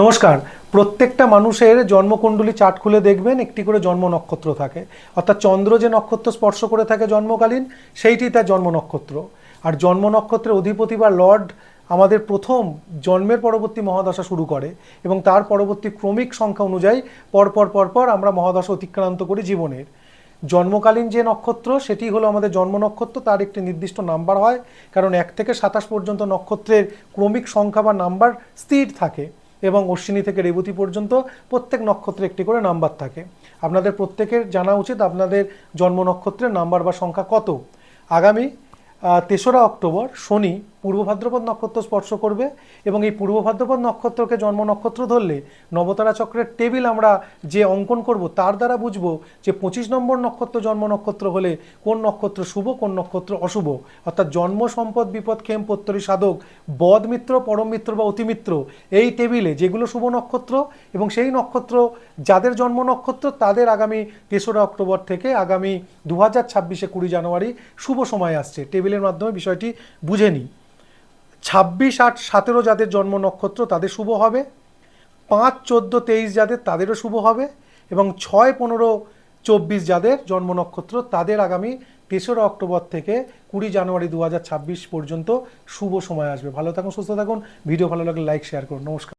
নমস্কার। প্রত্যেকটা মানুষের জন্মকুণ্ডলী চার্ট খুলে দেখবেন, একটি করে জন্ম নক্ষত্র থাকে। অর্থাৎ চন্দ্র যে নক্ষত্র স্পর্শ করে থাকে জন্মকালীন, সেইটি তার জন্ম নক্ষত্র। আর জন্ম নক্ষত্রের অধিপতি বা লর্ড আমাদের প্রথম জন্মের পরবর্তী মহাদশা শুরু করে এবং তার পরবর্তী ক্রমিক সংখ্যা অনুযায়ী পরপর পরপর আমরা মহাদশা অতিক্রান্ত করি জীবনের। জন্মকালীন যে নক্ষত্র, সেটি হলো আমাদের জন্ম নক্ষত্র, তার একটি নির্দিষ্ট নাম্বার হয়। কারণ এক থেকে সাতাশ পর্যন্ত নক্ষত্রের ক্রমিক সংখ্যা বা নাম্বার স্থির থাকে। এবং অশ্বিনী থেকে রেবতী পর্যন্ত প্রত্যেক নক্ষত্রে একটি করে নাম্বার থাকে। আপনাদের প্রত্যেকের জানা উচিত আপনাদের জন্ম নক্ষত্রের নাম্বার বা সংখ্যা কত। আগামী তেসরা অক্টোবর শনি পূর্ব ভাদ্রপদ নক্ষত্র স্পর্শ করবে এবং এই পূর্ব ভাদ্রপদ নক্ষত্রকে জন্ম নক্ষত্র ধরলে নবতারা চক্রের টেবিল আমরা যে অঙ্কন করব তার দ্বারা বুঝব যে পঁচিশ নম্বর নক্ষত্র জন্ম নক্ষত্র হলে কোন নক্ষত্র শুভ, কোন নক্ষত্র অশুভ। অর্থাৎ জন্ম সম্পদ, বিপদ, ক্ষেম পত্তরী সাধক, বদ মিত্র, পরম মিত্র বা অতিমিত্র এই টেবিলে যেগুলো শুভ নক্ষত্র এবং সেই নক্ষত্র যাদের জন্ম নক্ষত্র তাদের আগামী তেসরা অক্টোবর থেকে আগামী দু হাজার ছাব্বিশে কুড়ি জানুয়ারি শুভ সময় আসছে। টেবিলের মাধ্যমে বিষয়টি বুঝে নিই। ছাব্বিশ আট সতেরো যাদের জন্ম নক্ষত্র তাদের শুভ হবে। পাঁচ চোদ্দ তেইশ যাদের তাদেরও শুভ হবে এবং ছয় পনেরো চব্বিশ যাদের জন্ম নক্ষত্র তাদের আগামী তেসরা অক্টোবর থেকে কুড়ি জানুয়ারি দু হাজার ছাব্বিশ পর্যন্ত শুভ সময় আসবে। ভালো থাকুন, সুস্থ থাকুন। ভিডিও ভালো লাগলে লাইক, শেয়ার করুন। নমস্কার।